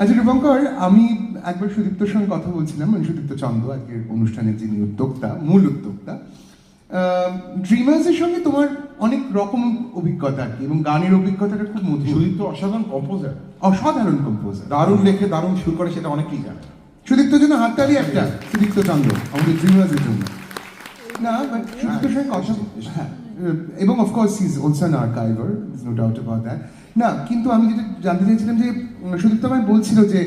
আচ্ছা রূপঙ্কর আমি একবার সুদীপ্তর সঙ্গে কথা বলছিলাম মানে সুদীপ্ত চন্দ আজকের অনুষ্ঠানের যিনি উদ্যোক্তা মূল উদ্যোক্তা। ড্রিমার্সের সঙ্গে তোমার অনেক রকম অভিজ্ঞতা আর কি এবং গানের অভিজ্ঞতাটা খুব মধুর। সুদীপ তো অসাধারণ কম্পোজার অসাধারণ কম্পোজার দারুণ লেখে দারুণ সুর করে সেটা অনেকেই জানে। সুদীপ্তর জন্য হাততালি একটা সুদীপ্ত চন্দ্র আমাদের ড্রিমার্সের জন্য। না বাট সুদীপ্তর সঙ্গে কথা হ্যাঁ এবং of course is also an archiver is no doubt about that না কিন্তু আমি যেটা জানতে চাইছিলাম যে সুদীপ্ত আমায় বলছিল যে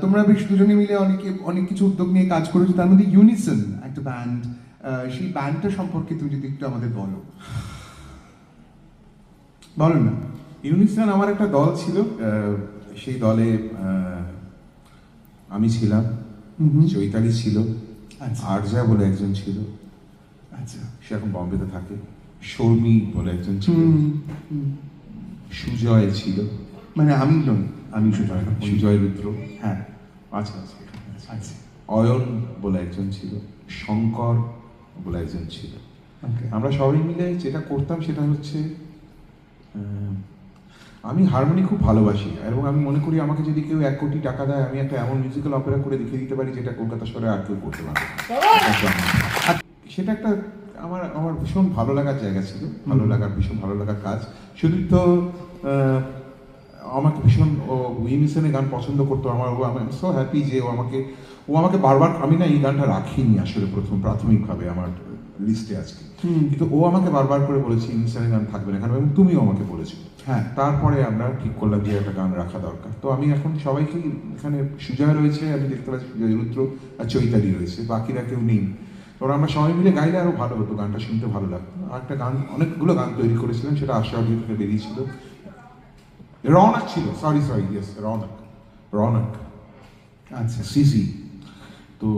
তোমরা বেশ দুজনে মিলে অনেকে অনেক কিছু উদ্যোগ নিয়ে কাজ করেছ তার মধ্যে ইউনিসন একটা ব্যান্ড সেই ব্যান্ডটা সম্পর্কে তুমি যদি একটু আমাদের বলো বলো না ইউনিসন আমার একটা দল ছিল সেই দলে আমি ছিলাম। চৈতালি ছিল আচ্ছা। আরজা বলে একজন ছিল আচ্ছা সে এখন বম্বেতে থাকে শর্মী বলে একজন ছিল। সুজয় ছিল। মানে আমি নই আমি সুজয়। সুজয় রুদ্র। হ্যাঁ আচ্ছা আচ্ছা আচ্ছা। অয়ন বলে একজন ছিল শঙ্কর বলে একজন ছিল। ওকে আমরা সবাই মিলে যেটা করতাম সেটা হচ্ছে আমি হারমোনি খুব ভালোবাসি এবং আমি মনে করি আমাকে যদি কেউ এক কোটি টাকা দেয় আমি একটা এমন মিউজিক্যাল অপেরা করে দেখিয়ে দিতে পারি যেটা কলকাতা শহরে আর কেউ করতে পারে না। সেটা একটা আমার আমার ভীষণ ভালো লাগার জায়গা ছিল। ভালো লাগার ভীষণ ভালো লাগার কাজ। শুধু তো আমাকে ভীষণ ও উইমিসনে গান পছন্দ করতো আমার ও আমি সো হ্যাপি যে ও আমাকে ও আমাকে বারবার আমি না এই গানটা রাখিনি আসলে প্রথম প্রাথমিকভাবে আমার লিস্টে আজকে। কিন্তু ও আমাকে বারবার করে বলেছে ইনসানের গান থাকবে না এখানে এবং তুমিও আমাকে বলেছ। হ্যাঁ। তারপরে আমরা ঠিক করলাম যে একটা গান রাখা দরকার। তো আমি এখন সবাইকেই এখানে সুজয় রয়েছে আমি দেখতে পাচ্ছি সুজয় রুদ্র আর চৈতালি রয়েছে বাকিরা কেউ নেই। ওরা আমরা সবাই মিলে গাইলে আরও ভালো হতো, গানটা শুনতে ভালো লাগতো। আর একটা গান, অনেকগুলো গান তৈরি করেছিলাম, সেটা আশা অডিও থেকে বেরিয়েছিল। রনক ছিল sorry sorry yes Ronak Ronak আচ্ছা সিসি তো